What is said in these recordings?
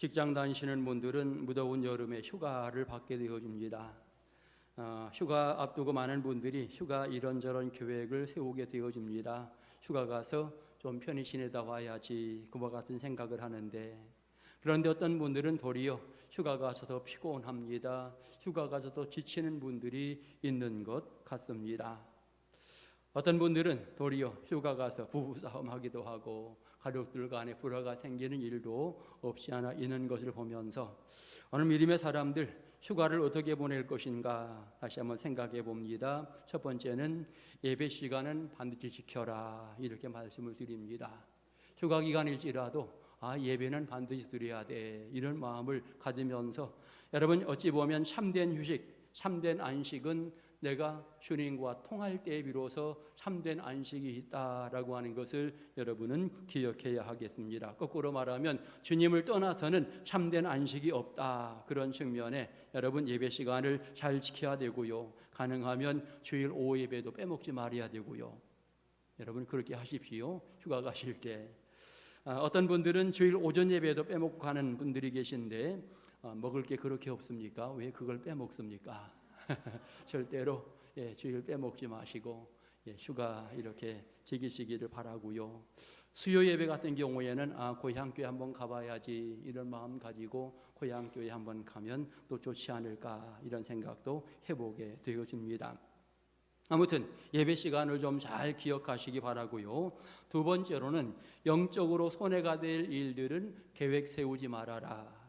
직장 다니시는 분들은 무더운 여름에 휴가를 받게 되어집니다. 어, 휴가 앞두고 많은 분들이 휴가 이런저런 계획을 세우게 되어집니다. 휴가 가서 좀 편히 지내다 와야지 그와 같은 생각을 하는데 그런데 어떤 분들은 도리어 휴가 가서 더 피곤합니다. 휴가 가서 더 지치는 분들이 있는 것 같습니다. 어떤 분들은 도리어 휴가 가서 부부싸움 하기도 하고 가족들 간에 불화가 생기는 일도 없지 않아 있는 것을 보면서 오늘 믿음의 사람들 휴가를 어떻게 보낼 것인가 다시 한번 생각해 봅니다. 첫 번째는 예배 시간은 반드시 지켜라 이렇게 말씀을 드립니다. 휴가 기간일지라도 아 예배는 반드시 드려야 돼 이런 마음을 가지면서 여러분 어찌 보면 참된 휴식, 참된 안식은 내가 주님과 통할 때에 비로소 참된 안식이 있다라고 하는 것을 여러분은 기억해야 하겠습니다. 거꾸로 말하면 주님을 떠나서는 참된 안식이 없다. 그런 측면에 여러분 예배 시간을 잘 지켜야 되고요. 가능하면 주일 오후 예배도 빼먹지 말아야 되고요. 여러분 그렇게 하십시오. 휴가 가실 때. 아, 어떤 분들은 주일 오전 예배도 빼먹고 가는 분들이 계신데 아, 먹을 게 그렇게 없습니까? 왜 그걸 빼먹습니까? 절대로 예, 주일 빼먹지 마시고 예, 휴가 이렇게 즐기시기를 바라고요. 수요 예배 같은 경우에는 아 고향 교회 한번 가봐야지 이런 마음 가지고 고향 교회 한번 가면 또 좋지 않을까 이런 생각도 해보게 되어집니다. 아무튼 예배 시간을 좀 잘 기억하시기 바라고요. 두 번째로는 영적으로 손해가 될 일들은 계획 세우지 말아라.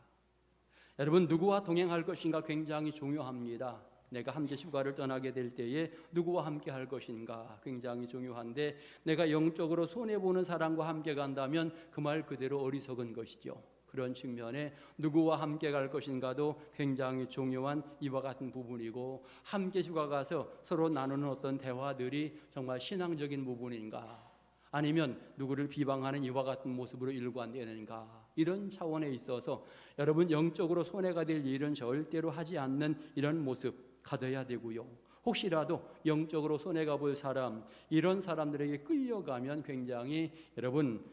여러분 누구와 동행할 것인가 굉장히 중요합니다. 내가 함께 휴가를 떠나게 될 때에 누구와 함께 할 것인가? 굉장히 중요한데 내가 영적으로 손해 보는 사람과 함께 간다면 그 말 그대로 어리석은 것이죠. 그런 측면에 누구와 함께 갈 것인가도 굉장히 중요한 이와 같은 부분이고 함께 휴가 가서 서로 나누는 어떤 대화들이 정말 신앙적인 부분인가? 아니면 누구를 비방하는 이와 같은 모습으로 일관되는가? 이런 차원에 있어서 여러분 영적으로 손해가 될 일은 절대로 하지 않는 이런 모습 가져야 되고요. 혹시라도 영적으로 손해가 볼 사람 이런 사람들에게 끌려가면 굉장히 여러분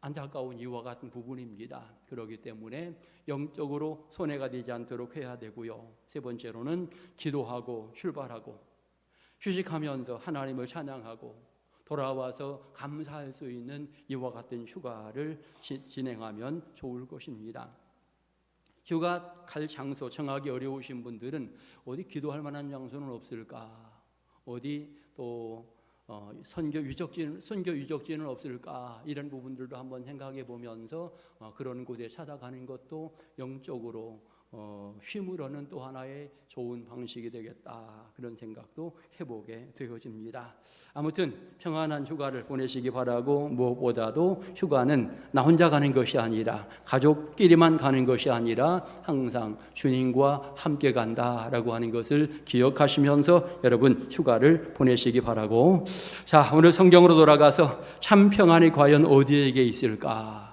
안타까운 이와 같은 부분입니다. 그렇기 때문에 영적으로 손해가 되지 않도록 해야 되고요. 세 번째로는 기도하고 출발하고 휴식하면서 하나님을 찬양하고 돌아와서 감사할 수 있는 이와 같은 휴가를 지, 진행하면 좋을 것입니다. 휴가 갈 장소 정하기 어려우신 분들은 어디 기도할 만한 장소는 없을까? 어디 또 어, 선교 유적지 선교 유적지는 없을까? 이런 부분들도 한번 생각해 보면서 어, 그런 곳에 찾아가는 것도 영적으로 어, 쉼으로는 또 하나의 좋은 방식이 되겠다 그런 생각도 해보게 되어집니다. 아무튼 평안한 휴가를 보내시기 바라고 무엇보다도 휴가는 나 혼자 가는 것이 아니라 가족끼리만 가는 것이 아니라 항상 주님과 함께 간다라고 하는 것을 기억하시면서 여러분 휴가를 보내시기 바라고 자 오늘 성경으로 돌아가서 참 평안이 과연 어디에게 있을까?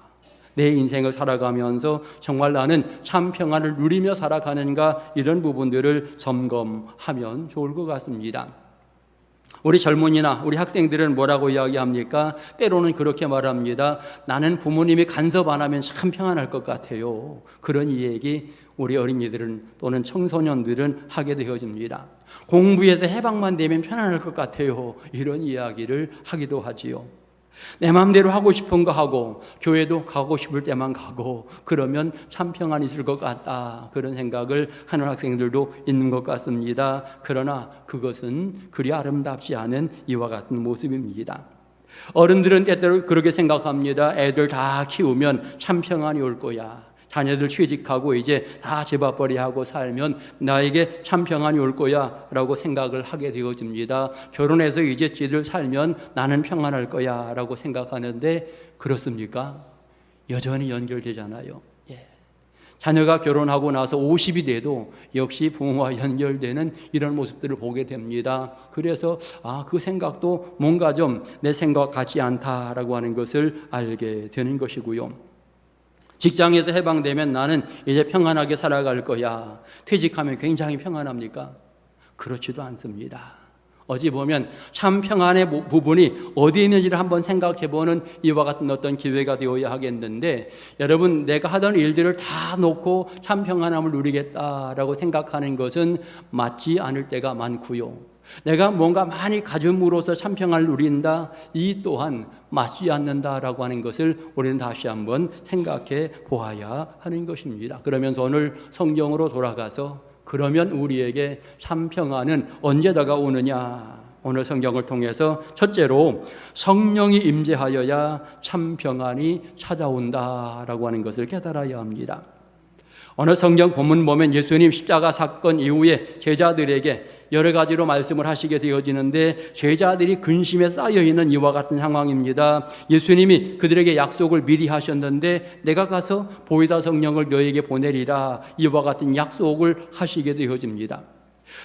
내 인생을 살아가면서 정말 나는 참 평안을 누리며 살아가는가 이런 부분들을 점검하면 좋을 것 같습니다. 우리 젊은이나 우리 학생들은 뭐라고 이야기합니까? 때로는 그렇게 말합니다. 나는 부모님이 간섭 안 하면 참 평안할 것 같아요. 그런 이 얘기 우리 어린이들은 또는 청소년들은 하게 되어집니다. 공부에서 해방만 되면 편안할 것 같아요. 이런 이야기를 하기도 하지요. 내 마음대로 하고 싶은 거 하고 교회도 가고 싶을 때만 가고 그러면 참 평안 있을 것 같다 그런 생각을 하는 학생들도 있는 것 같습니다. 그러나 그것은 그리 아름답지 않은 이와 같은 모습입니다. 어른들은 때때로 그렇게 생각합니다. 애들 다 키우면 참 평안이 올 거야. 자녀들 취직하고 이제 다 집합벌이 하고 살면 나에게 참 평안이 올 거야 라고 생각을 하게 되어집니다. 결혼해서 이제 찌들 살면 나는 평안할 거야 라고 생각하는데 그렇습니까? 여전히 연결되잖아요. 예. 자녀가 결혼하고 나서 50이 돼도 역시 부모와 연결되는 이런 모습들을 보게 됩니다. 그래서 아, 그 생각도 뭔가 좀 내 생각 같지 않다라고 하는 것을 알게 되는 것이고요. 직장에서 해방되면 나는 이제 평안하게 살아갈 거야. 퇴직하면 굉장히 평안합니까? 그렇지도 않습니다. 어찌 보면 참 평안의 부- 부분이 어디 있는지를 한번 생각해 보는 이와 같은 어떤 기회가 되어야 하겠는데 여러분 내가 하던 일들을 다 놓고 참 평안함을 누리겠다라고 생각하는 것은 맞지 않을 때가 많고요. 내가 뭔가 많이 가짐으로써 참 평안을 누린다. 이 또한 맞지 않는다라고 하는 것을 우리는 다시 한번 생각해 보아야 하는 것입니다. 그러면서 오늘 성경으로 돌아가서 그러면 우리에게 참 평안은 언제 다가오느냐? 오늘 성경을 통해서 첫째로 성령이 임재하여야 참 평안이 찾아온다라고 하는 것을 깨달아야 합니다. 어느 성경 본문 보면 예수님 십자가 사건 이후에 제자들에게 여러 가지로 말씀을 하시게 되어지는데 제자들이 근심에 쌓여 있는 이와 같은 상황입니다. 예수님이 그들에게 약속을 미리 하셨는데 내가 가서 보이다 성령을 너에게 보내리라 이와 같은 약속을 하시게 되어집니다.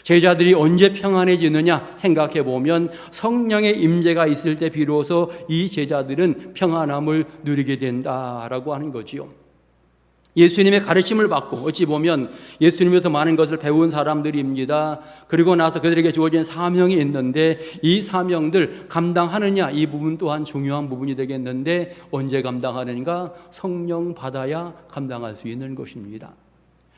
제자들이 언제 평안해지느냐 생각해 보면 성령의 임재가 있을 때 비로소 이 제자들은 평안함을 누리게 된다라고 하는 거지요. 예수님의 가르침을 받고 어찌 보면 예수님에서 많은 것을 배운 사람들입니다. 그리고 나서 그들에게 주어진 사명이 있는데 이 사명들 감당하느냐 이 부분 또한 중요한 부분이 되겠는데 언제 감당하는가 성령 받아야 감당할 수 있는 것입니다.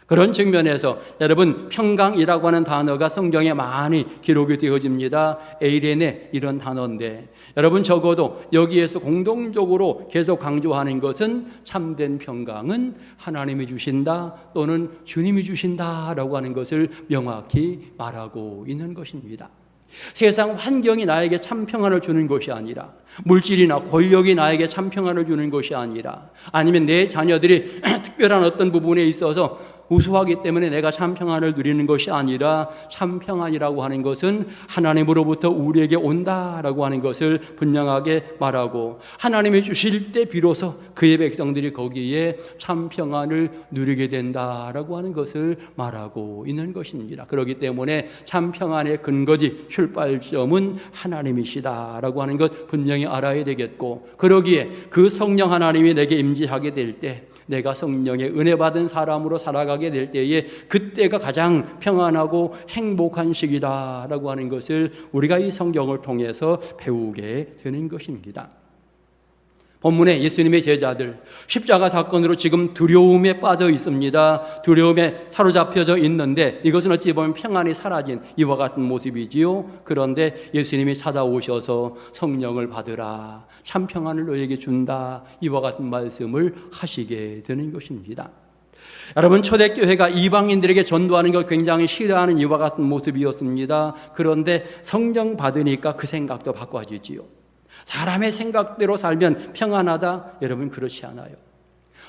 그런 측면에서 여러분 평강이라고 하는 단어가 성경에 많이 기록이 되어집니다. 에이레네 이런 단어인데 여러분 적어도 여기에서 공동적으로 계속 강조하는 것은 참된 평강은 하나님이 주신다 또는 주님이 주신다라고 하는 것을 명확히 말하고 있는 것입니다. 세상 환경이 나에게 참 평안을 주는 것이 아니라 물질이나 권력이 나에게 참 평안을 주는 것이 아니라 아니면 내 자녀들이 특별한 어떤 부분에 있어서 우수하기 때문에 내가 참 평안을 누리는 것이 아니라 참 평안이라고 하는 것은 하나님으로부터 우리에게 온다라고 하는 것을 분명하게 말하고 하나님이 주실 때 비로소 그의 백성들이 거기에 참 평안을 누리게 된다라고 하는 것을 말하고 있는 것입니다. 그렇기 때문에 참 평안의 근거지 출발점은 하나님이시다라고 하는 것 분명히 알아야 되겠고 그러기에 그 성령 하나님이 내게 임재하게 될 때 내가 성령의 은혜 받은 사람으로 살아가게 될 때에 그때가 가장 평안하고 행복한 시기다라고 하는 것을 우리가 이 성경을 통해서 배우게 되는 것입니다. 본문에 예수님의 제자들 십자가 사건으로 지금 두려움에 빠져 있습니다. 두려움에 사로잡혀져 있는데 이것은 어찌 보면 평안이 사라진 이와 같은 모습이지요. 그런데 예수님이 찾아오셔서 성령을 받으라. 참 평안을 너에게 준다. 이와 같은 말씀을 하시게 되는 것입니다. 여러분 초대교회가 이방인들에게 전도하는 걸 굉장히 싫어하는 이와 같은 모습이었습니다. 그런데 성령 받으니까 그 생각도 바꿔지지요. 사람의 생각대로 살면 평안하다? 여러분 그렇지 않아요.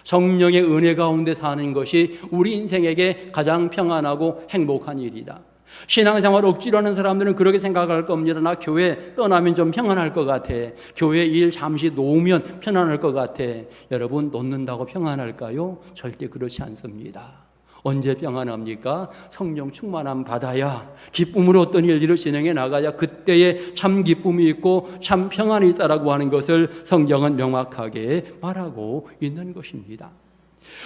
성령의 은혜 가운데 사는 것이 우리 인생에게 가장 평안하고 행복한 일이다. 신앙생활 억지로 하는 사람들은 그렇게 생각할 겁니다. 나 교회 떠나면 좀 평안할 것 같아. 교회 일 잠시 놓으면 편안할 것 같아. 여러분 놓는다고 평안할까요? 절대 그렇지 않습니다. 언제 평안합니까? 성령 충만함 받아야 기쁨으로 어떤 일들을 진행해 나가야 그때에 참 기쁨이 있고 참 평안이 있다라고 하는 것을 성경은 명확하게 말하고 있는 것입니다.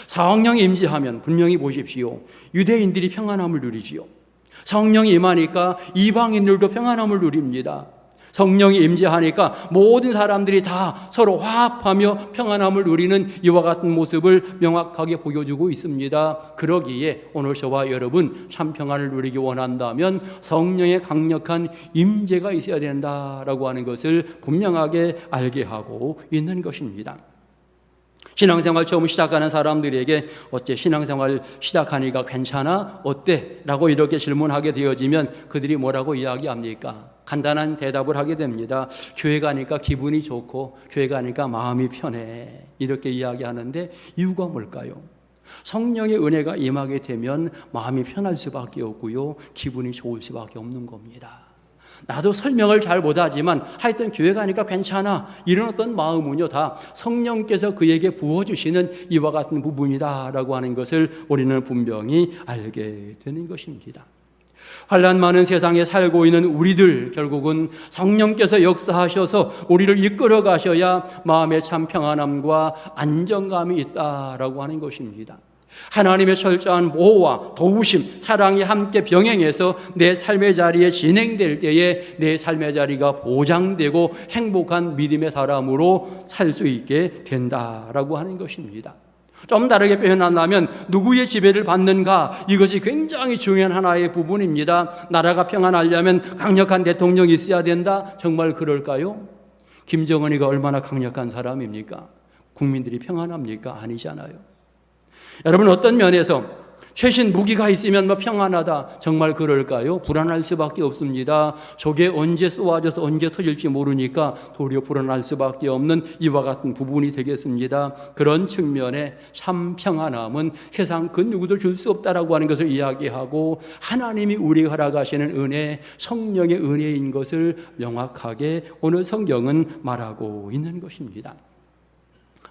성령이 임재하면 분명히 보십시오. 유대인들이 평안함을 누리지요. 성령이 임하니까 이방인들도 평안함을 누립니다. 성령이 임재하니까 모든 사람들이 다 서로 화합하며 평안함을 누리는 이와 같은 모습을 명확하게 보여주고 있습니다. 그러기에 오늘 저와 여러분 참 평안을 누리기 원한다면 성령의 강력한 임재가 있어야 된다라고 하는 것을 분명하게 알게 하고 있는 것입니다. 신앙생활 처음 시작하는 사람들에게 어째 신앙생활 시작하니까 괜찮아? 어때? 라고 이렇게 질문하게 되어지면 그들이 뭐라고 이야기합니까? 간단한 대답을 하게 됩니다. 교회 가니까 기분이 좋고 교회 가니까 마음이 편해. 이렇게 이야기하는데 이유가 뭘까요? 성령의 은혜가 임하게 되면 마음이 편할 수밖에 없고요. 기분이 좋을 수밖에 없는 겁니다. 나도 설명을 잘 못하지만 하여튼 교회 가니까 괜찮아 이런 어떤 마음은요 다 성령께서 그에게 부어주시는 이와 같은 부분이다라고 하는 것을 우리는 분명히 알게 되는 것입니다. 환란 많은 세상에 살고 있는 우리들 결국은 성령께서 역사하셔서 우리를 이끌어 가셔야 마음에 참 평안함과 안정감이 있다라고 하는 것입니다. 하나님의 철저한 보호와 도우심, 사랑이 함께 병행해서 내 삶의 자리에 진행될 때에 내 삶의 자리가 보장되고 행복한 믿음의 사람으로 살 수 있게 된다라고 하는 것입니다. 좀 다르게 표현한다면 누구의 지배를 받는가 이것이 굉장히 중요한 하나의 부분입니다. 나라가 평안하려면 강력한 대통령이 있어야 된다. 정말 그럴까요? 김정은이가 얼마나 강력한 사람입니까? 국민들이 평안합니까? 아니잖아요. 여러분 어떤 면에서 최신 무기가 있으면 뭐 평안하다 정말 그럴까요? 불안할 수밖에 없습니다. 저게 언제 쏘아져서 언제 터질지 모르니까 도리어 불안할 수밖에 없는 이와 같은 부분이 되겠습니다. 그런 측면에 참 평안함은 세상 그 누구도 줄 수 없다라고 하는 것을 이야기하고 하나님이 우리 허락하시는 은혜, 성령의 은혜인 것을 명확하게 오늘 성경은 말하고 있는 것입니다.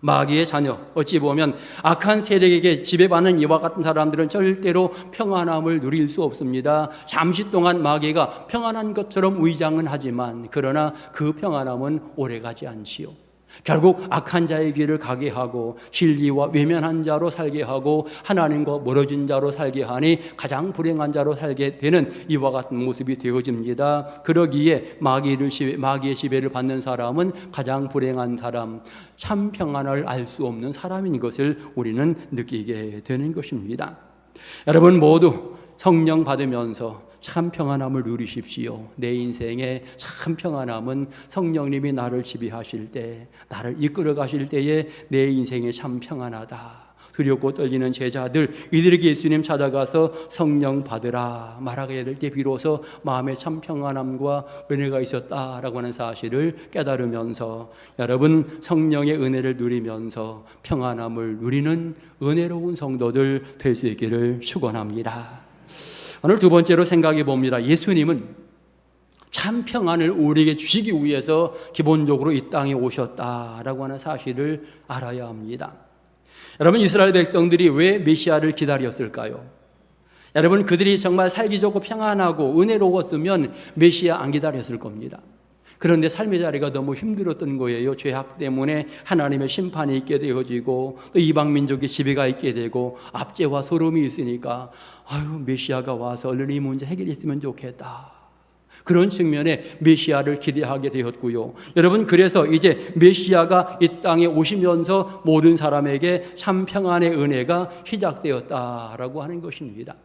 마귀의 자녀 어찌 보면 악한 세력에게 지배받는 이와 같은 사람들은 절대로 평안함을 누릴 수 없습니다. 잠시 동안 마귀가 평안한 것처럼 위장은 하지만 그러나 그 평안함은 오래가지 않지요. 결국 악한 자의 길을 가게 하고 진리와 외면한 자로 살게 하고 하나님과 멀어진 자로 살게 하니 가장 불행한 자로 살게 되는 이와 같은 모습이 되어집니다. 그러기에 마귀를 지배, 마귀의 지배를 받는 사람은 가장 불행한 사람, 참 평안을 알 수 없는 사람인 것을 우리는 느끼게 되는 것입니다. 여러분 모두 성령 받으면서 참 평안함을 누리십시오. 내 인생에 참 평안함은 성령님이 나를 지배하실 때, 나를 이끌어 가실 때에 내 인생에 참 평안하다. 두렵고 떨리는 제자들 이들에게 예수님 찾아가서 성령 받으라 말하게 될 때 비로소 마음에 참 평안함과 은혜가 있었다라고 하는 사실을 깨달으면서 여러분 성령의 은혜를 누리면서 평안함을 누리는 은혜로운 성도들 될 수 있기를 축원합니다. 오늘 두 번째로 생각해 봅니다. 예수님은 참 평안을 우리에게 주시기 위해서 기본적으로 이 땅에 오셨다라고 하는 사실을 알아야 합니다. 여러분 이스라엘 백성들이 왜 메시아를 기다렸을까요? 여러분 그들이 정말 살기 좋고 평안하고 은혜로웠으면 메시아 안 기다렸을 겁니다. 그런데 삶의 자리가 너무 힘들었던 거예요. 죄악 때문에 하나님의 심판이 있게 되어지고 또 이방 민족의 지배가 있게 되고 압제와 소름이 있으니까 아유 메시아가 와서 얼른 이 문제 해결했으면 좋겠다. 그런 측면에 메시아를 기대하게 되었고요. 여러분 그래서 이제 메시아가 이 땅에 오시면서 모든 사람에게 참 평안의 은혜가 시작되었다라고 하는 것입니다.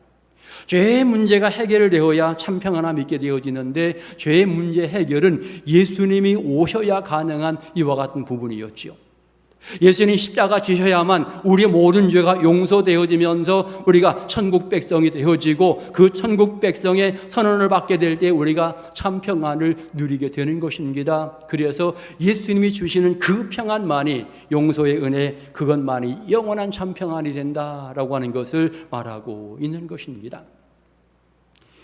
죄의 문제가 해결되어야 참 평안함 있게 되어지는데 죄의 문제 해결은 예수님이 오셔야 가능한 이와 같은 부분이었지요. 예수님 십자가 지셔야만 우리의 모든 죄가 용서되어지면서 우리가 천국 백성이 되어지고 그 천국 백성의 선언을 받게 될 때 우리가 참 평안을 누리게 되는 것입니다. 그래서 예수님이 주시는 그 평안만이 용서의 은혜 그것만이 영원한 참 평안이 된다라고 하는 것을 말하고 있는 것입니다.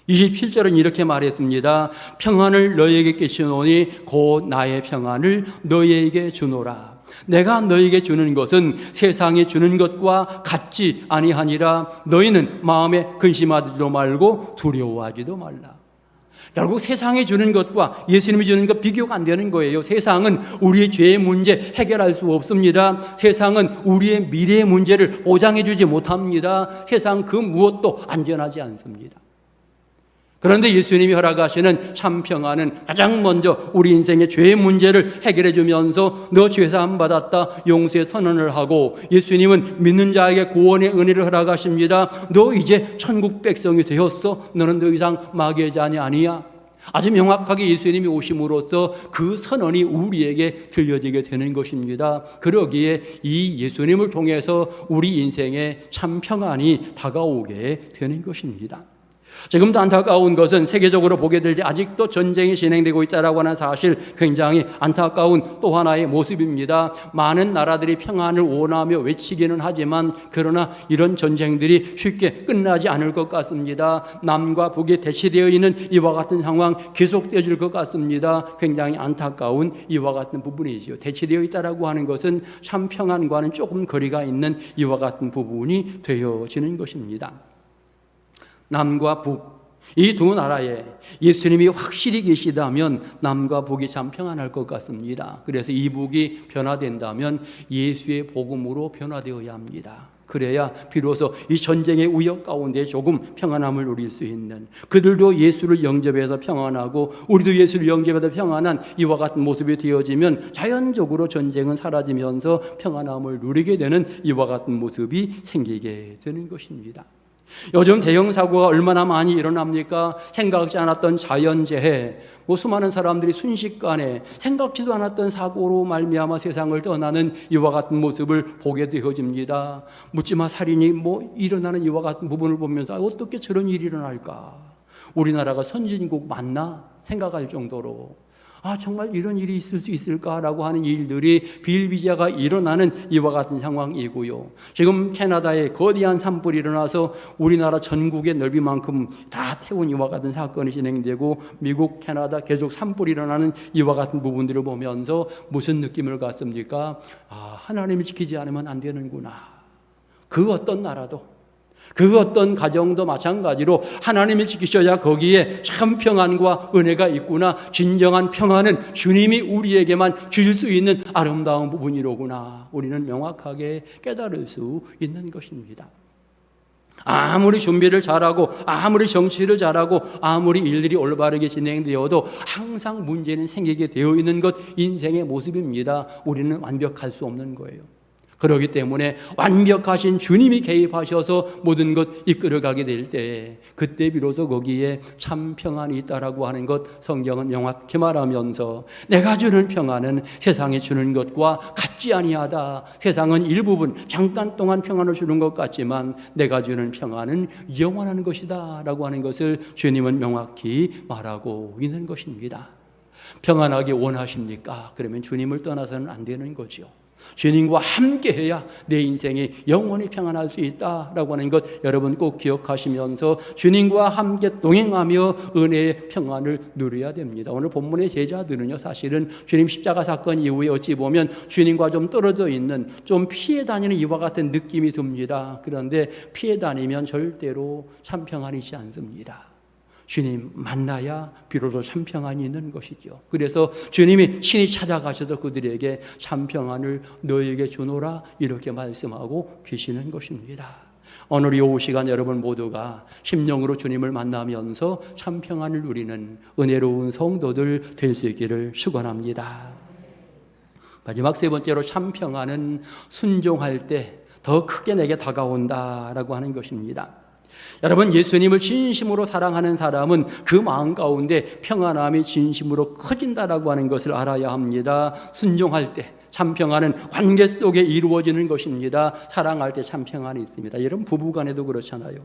27절은 이렇게 말했습니다. 평안을 너희에게 끼치노니 곧 나의 평안을 너희에게 주노라. 내가 너희에게 주는 것은 세상이 주는 것과 같지 아니하니라 너희는 마음에 근심하지도 말고 두려워하지도 말라. 결국 세상이 주는 것과 예수님이 주는 것 비교가 안 되는 거예요. 세상은 우리의 죄의 문제 해결할 수 없습니다. 세상은 우리의 미래의 문제를 보장해 주지 못합니다. 세상 그 무엇도 안전하지 않습니다. 그런데 예수님이 허락하시는 참 평안은 가장 먼저 우리 인생의 죄의 문제를 해결해 주면서 너 죄사함 받았다 용서의 선언을 하고 예수님은 믿는 자에게 구원의 은혜를 허락하십니다. 너 이제 천국 백성이 되었어. 너는 더 이상 마귀의 자녀 아니야. 아주 명확하게 예수님이 오심으로써 그 선언이 우리에게 들려지게 되는 것입니다. 그러기에 이 예수님을 통해서 우리 인생에 참 평안이 다가오게 되는 것입니다. 지금도 안타까운 것은 세계적으로 보게 될 때 아직도 전쟁이 진행되고 있다라고 하는 사실 굉장히 안타까운 또 하나의 모습입니다. 많은 나라들이 평안을 원하며 외치기는 하지만 그러나 이런 전쟁들이 쉽게 끝나지 않을 것 같습니다. 남과 북이 대치되어 있는 이와 같은 상황 계속되어질 것 같습니다. 굉장히 안타까운 이와 같은 부분이지요. 대치되어 있다라고 하는 것은 참 평안과는 조금 거리가 있는 이와 같은 부분이 되어지는 것입니다. 남과 북 이 두 나라에 예수님이 확실히 계시다면 남과 북이 참 평안할 것 같습니다. 그래서 이 북이 변화된다면 예수의 복음으로 변화되어야 합니다. 그래야 비로소 이 전쟁의 우역 가운데 조금 평안함을 누릴 수 있는 그들도 예수를 영접해서 평안하고 우리도 예수를 영접해서 평안한 이와 같은 모습이 되어지면 자연적으로 전쟁은 사라지면서 평안함을 누리게 되는 이와 같은 모습이 생기게 되는 것입니다. 요즘 대형 사고가 얼마나 많이 일어납니까? 생각지 않았던 자연재해, 뭐 수많은 사람들이 순식간에 생각지도 않았던 사고로 말미암아 세상을 떠나는 이와 같은 모습을 보게 되어집니다. 묻지마 살인이 뭐 일어나는 이와 같은 부분을 보면서 아, 어떻게 저런 일이 일어날까? 우리나라가 선진국 맞나 생각할 정도로 아 정말 이런 일이 있을 수 있을까라고 하는 일들이 비일비재가 일어나는 이와 같은 상황이고요. 지금 캐나다에 거대한 산불이 일어나서 우리나라 전국의 넓이만큼 다 태운 이와 같은 사건이 진행되고 미국, 캐나다 계속 산불이 일어나는 이와 같은 부분들을 보면서 무슨 느낌을 갖습니까? 아 하나님이 지키지 않으면 안 되는구나. 그 어떤 나라도 그 어떤 가정도 마찬가지로 하나님이 지키셔야 거기에 참 평안과 은혜가 있구나. 진정한 평안은 주님이 우리에게만 주실 수 있는 아름다운 부분이로구나. 우리는 명확하게 깨달을 수 있는 것입니다. 아무리 준비를 잘하고 아무리 정치를 잘하고 아무리 일들이 올바르게 진행되어도 항상 문제는 생기게 되어 있는 것 인생의 모습입니다. 우리는 완벽할 수 없는 거예요. 그러기 때문에 완벽하신 주님이 개입하셔서 모든 것 이끌어가게 될때 그때 비로소 거기에 참 평안이 있다라고 하는 것 성경은 명확히 말하면서 내가 주는 평안은 세상이 주는 것과 같지 아니하다. 세상은 일부분 잠깐 동안 평안을 주는 것 같지만 내가 주는 평안은 영원한 것이다라고 하는 것을 주님은 명확히 말하고 있는 것입니다. 평안하게 원하십니까? 그러면 주님을 떠나서는 안 되는 거죠. 주님과 함께 해야 내 인생이 영원히 평안할 수 있다라고 하는 것 여러분 꼭 기억하시면서 주님과 함께 동행하며 은혜의 평안을 누려야 됩니다. 오늘 본문의 제자들은요 사실은 주님 십자가 사건 이후에 어찌 보면 주님과 좀 떨어져 있는 좀 피해 다니는 이와 같은 느낌이 듭니다. 그런데 피해 다니면 절대로 참 평안이지 않습니다. 주님 만나야 비로소 참 평안이 있는 것이죠. 그래서 주님이 친히 찾아가셔서 그들에게 참 평안을 너에게 주노라 이렇게 말씀하고 계시는 것입니다. 오늘 이 오후 시간 여러분 모두가 심령으로 주님을 만나면서 참 평안을 누리는 은혜로운 성도들 될 수 있기를 축원합니다. 마지막 세 번째로 참 평안은 순종할 때 더 크게 내게 다가온다라고 하는 것입니다. 여러분 예수님을 진심으로 사랑하는 사람은 그 마음 가운데 평안함이 진심으로 커진다라고 하는 것을 알아야 합니다. 순종할 때 참 평안은 관계 속에 이루어지는 것입니다. 사랑할 때 참 평안이 있습니다. 여러분 부부간에도 그렇잖아요.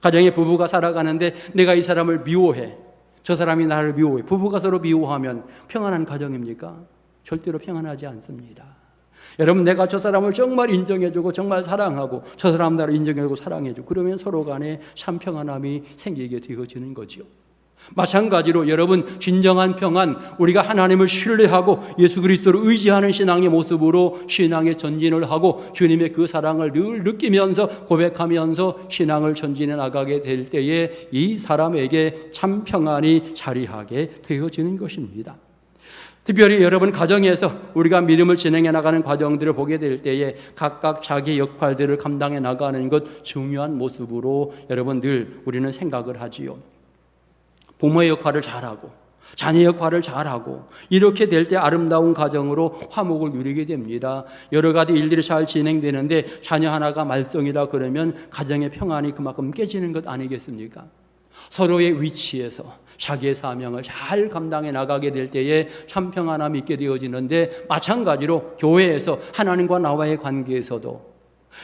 가정에 부부가 살아가는데 내가 이 사람을 미워해. 저 사람이 나를 미워해. 부부가 서로 미워하면 평안한 가정입니까? 절대로 평안하지 않습니다. 여러분 내가 저 사람을 정말 인정해주고 정말 사랑하고 저 사람 나를 인정해주고 사랑해주고 그러면 서로 간에 참 평안함이 생기게 되어지는 거지요. 마찬가지로 여러분 진정한 평안 우리가 하나님을 신뢰하고 예수 그리스도를 의지하는 신앙의 모습으로 신앙의 전진을 하고 주님의 그 사랑을 늘 느끼면서 고백하면서 신앙을 전진해 나가게 될 때에 이 사람에게 참 평안이 자리하게 되어지는 것입니다. 특별히 여러분 가정에서 우리가 믿음을 진행해 나가는 과정들을 보게 될 때에 각각 자기 역할들을 감당해 나가는 것 중요한 모습으로 여러분 늘 우리는 생각을 하지요. 부모의 역할을 잘하고 자녀 역할을 잘하고 이렇게 될 때 아름다운 가정으로 화목을 누리게 됩니다. 여러 가지 일들이 잘 진행되는데 자녀 하나가 말썽이다 그러면 가정의 평안이 그만큼 깨지는 것 아니겠습니까? 서로의 위치에서 자기의 사명을 잘 감당해 나가게 될 때에 참 평안함이 있게 되어지는데 마찬가지로 교회에서 하나님과 나와의 관계에서도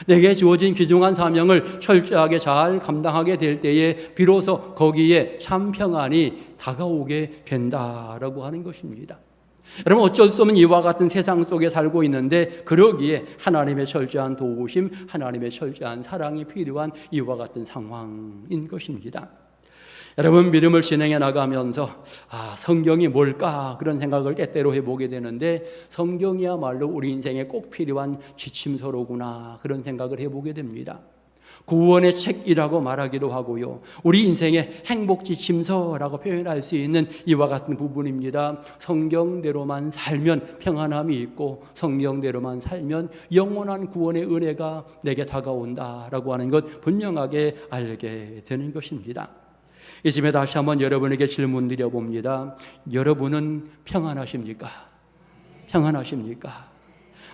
내게 주어진 귀중한 사명을 철저하게 잘 감당하게 될 때에 비로소 거기에 참 평안이 다가오게 된다라고 하는 것입니다. 여러분 어쩔 수 없는 이와 같은 세상 속에 살고 있는데 그러기에 하나님의 철저한 도우심, 하나님의 철저한 사랑이 필요한 이와 같은 상황인 것입니다. 여러분 믿음을 진행해 나가면서 아 성경이 뭘까 그런 생각을 때때로 해보게 되는데 성경이야말로 우리 인생에 꼭 필요한 지침서로구나 그런 생각을 해보게 됩니다. 구원의 책이라고 말하기도 하고요. 우리 인생의 행복 지침서라고 표현할 수 있는 이와 같은 부분입니다. 성경대로만 살면 평안함이 있고 성경대로만 살면 영원한 구원의 은혜가 내게 다가온다라고 하는 것 분명하게 알게 되는 것입니다. 이 집에 다시 한번 여러분에게 질문 드려봅니다. 여러분은 평안하십니까? 평안하십니까?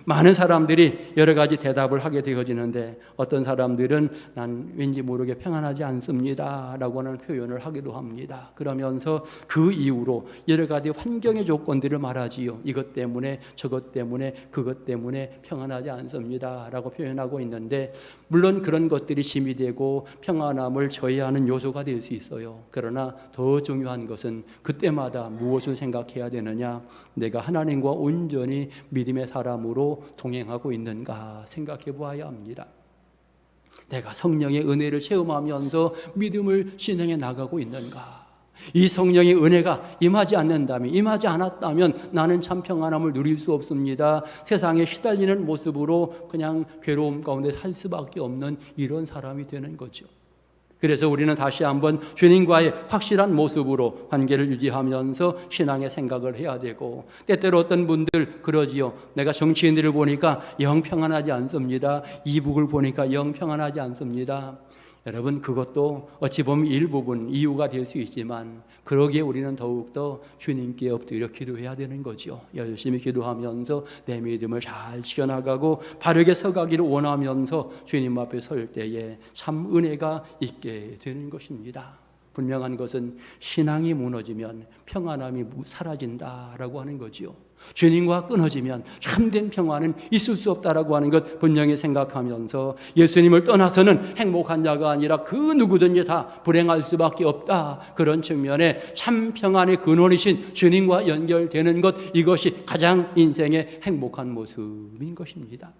많은 사람들이 여러 가지 대답을 하게 되어지는데 어떤 사람들은 난 왠지 모르게 평안하지 않습니다. 라고 하는 표현을 하기도 합니다. 그러면서 그 이후로 여러 가지 환경의 조건들을 말하지요. 이것 때문에 저것 때문에 그것 때문에 평안하지 않습니다. 라고 표현하고 있는데 물론 그런 것들이 심이 되고 평안함을 저해하는 요소가 될 수 있어요. 그러나 더 중요한 것은 그때마다 무엇을 생각해야 되느냐? 내가 하나님과 온전히 믿음의 사람으로 동행하고 있는가 생각해 보아야 합니다. 내가 성령의 은혜를 체험하면서 믿음을 진행해 나가고 있는가? 이 성령의 은혜가 임하지 않는다면, 임하지 않았다면 나는 참 평안함을 누릴 수 없습니다. 세상에 시달리는 모습으로 그냥 괴로움 가운데 살 수밖에 없는 이런 사람이 되는 거죠. 그래서 우리는 다시 한번 주님과의 확실한 모습으로 관계를 유지하면서 신앙의 생각을 해야 되고 때때로 어떤 분들 그러지요. 내가 정치인들을 보니까 영 평안하지 않습니다. 이북을 보니까 영 평안하지 않습니다. 여러분 그것도 어찌 보면 일부분 이유가 될 수 있지만 그러기에 우리는 더욱더 주님께 엎드려 기도해야 되는 거죠. 열심히 기도하면서 내 믿음을 잘 지켜나가고 바르게 서가기를 원하면서 주님 앞에 설 때에 참 은혜가 있게 되는 것입니다. 분명한 것은 신앙이 무너지면 평안함이 사라진다라고 하는 거지요. 주님과 끊어지면 참된 평안은 있을 수 없다라고 하는 것 분명히 생각하면서 예수님을 떠나서는 행복한 자가 아니라 그 누구든지 다 불행할 수밖에 없다. 그런 측면에 참 평안의 근원이신 주님과 연결되는 것 이것이 가장 인생의 행복한 모습인 것입니다.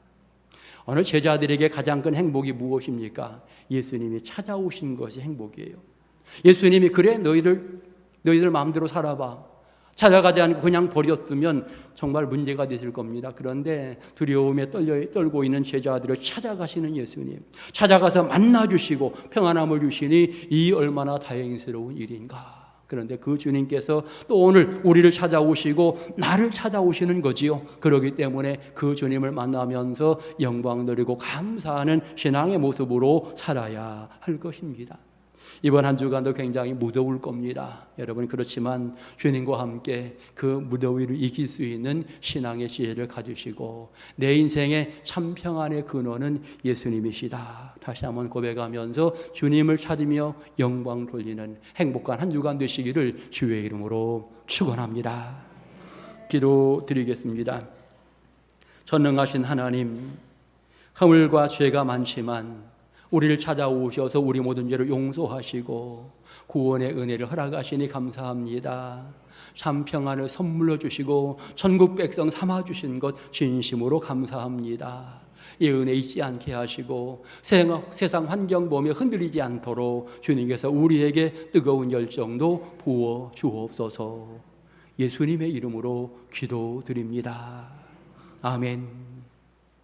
어느 제자들에게 가장 큰 행복이 무엇입니까? 예수님이 찾아오신 것이 행복이에요. 예수님이 그래 너희들 너희들 마음대로 살아봐. 찾아가지 않고 그냥 버렸으면 정말 문제가 되실 겁니다. 그런데 두려움에 떨려, 떨고 있는 제자들을 찾아가시는 예수님, 찾아가서 만나주시고 평안함을 주시니 이 얼마나 다행스러운 일인가. 그런데 그 주님께서 또 오늘 우리를 찾아오시고 나를 찾아오시는 거지요. 그러기 때문에 그 주님을 만나면서 영광 누리고 감사하는 신앙의 모습으로 살아야 할 것입니다. 이번 한 주간도 굉장히 무더울 겁니다. 여러분 그렇지만 주님과 함께 그 무더위를 이길 수 있는 신앙의 지혜를 가지시고 내 인생의 참 평안의 근원은 예수님이시다. 다시 한번 고백하면서 주님을 찾으며 영광 돌리는 행복한 한 주간 되시기를 주의 이름으로 축원합니다. 기도 드리겠습니다. 전능하신 하나님, 허물과 죄가 많지만 우리를 찾아오셔서 우리 모든 죄를 용서하시고 구원의 은혜를 허락하시니 감사합니다. 참 평안을 선물로 주시고 천국 백성 삼아 주신 것 진심으로 감사합니다. 이 은혜 잊지 않게 하시고 세상 환경 보며 흔들리지 않도록 주님께서 우리에게 뜨거운 열정도 부어 주옵소서. 예수님의 이름으로 기도드립니다. 아멘.